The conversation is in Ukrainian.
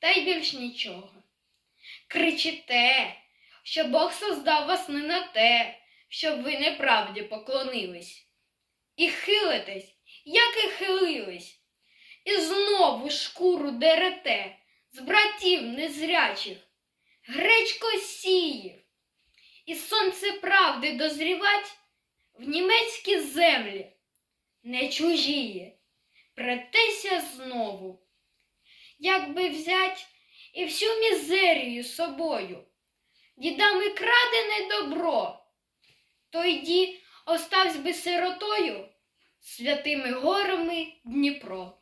та й більш нічого. Кричите, що Бог создав вас не на те, щоб ви неправді поклонились. І хилитесь, як і хилились, і знову шкуру дерете з братів незрячих, гречко сіїв, і сонце правди дозрівать в німецькі землі, не чужіє, претеся знову. Як би взять і всю мізерію собою, дідами крадене добро, то йді оставсь би сиротою святими горами Дніпро.